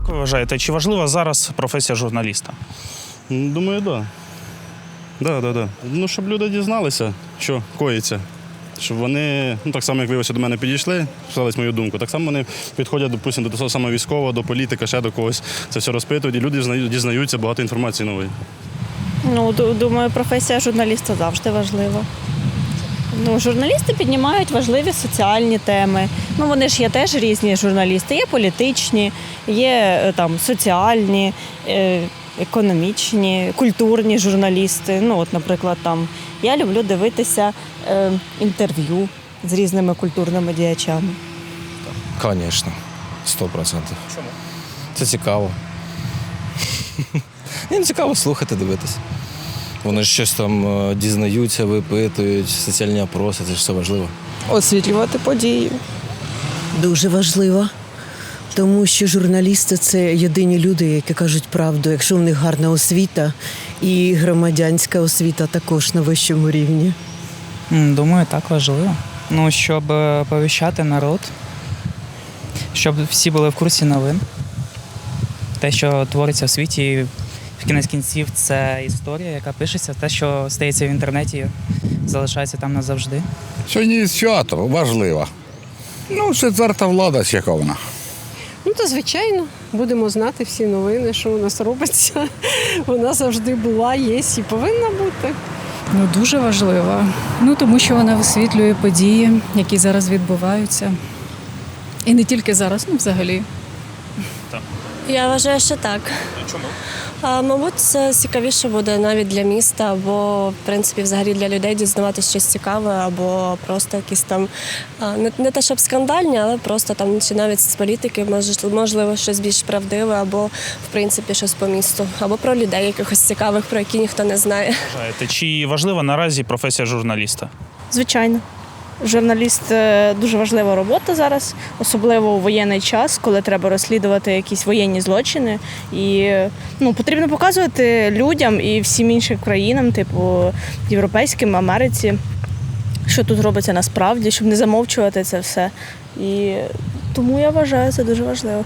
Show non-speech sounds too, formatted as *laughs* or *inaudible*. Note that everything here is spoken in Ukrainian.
Як ви вважаєте, чи важлива зараз професія журналіста? Думаю, так. Да. Да, да, да. Ну, щоб люди дізналися, що коїться. Щоб вони, ну так само, як виявилося, до мене підійшли, сказали мою думку. Так само вони підходять, допустимо, до того самого військового, до політика, ще до когось. Це все розпитують, і люди дізнаються багато інформації нової. Ну, думаю, професія журналіста завжди важлива. Ну, журналісти піднімають важливі соціальні теми. Ну, вони ж є теж різні журналісти. Є політичні, є е, там соціальні, е, економічні, культурні журналісти. Ну, от, наприклад, там я люблю дивитися е, інтерв'ю з різними культурними діячами. Звісно, сто процентів. Чому? Це цікаво. *laughs* Цікаво слухати, дивитися. Вони ж щось там е, дізнаються, випитують, соціальні опроси, це ж все важливо. освітлювати події. Дуже важлива, тому що журналісти це єдині люди, які кажуть правду, якщо в них гарна освіта і громадянська освіта також на вищому рівні. Думаю, так важливо. Ну, щоб е, повіщати народ, щоб всі були в курсі новин. Те, що твориться в світі, в кінець кінців, це історія, яка пишеться, те, що стається в інтернеті, залишається там назавжди. Сьогодні свято важливо. Ну, четверта влада вона. Ну то звичайно, будемо знати всі новини, що у нас робиться. *laughs* Вона завжди була, є і повинна бути. Ну, дуже важлива. Ну, тому що вона висвітлює події, які зараз відбуваються. І не тільки зараз, ну взагалі. Так. Я вважаю, що так. Чому? А, мабуть, це цікавіше буде навіть для міста, або в принципі взагалі для людей дізнаватися щось цікаве, або просто якісь там не, не те, щоб скандальні, але просто там чи навіть з політики, може, можливо, щось більш правдиве, або в принципі щось по місту, або про людей якихось цікавих, про які ніхто не знає. Чи важлива наразі професія журналіста? Звичайно. Журналіст е, дуже важлива робота зараз, особливо у воєнний час, коли треба розслідувати якісь воєнні злочини. І ну, потрібно показувати людям і всім іншим країнам, типу європейським, Америці, що тут робиться насправді, щоб не замовчувати це все. І тому я вважаю це дуже важливо.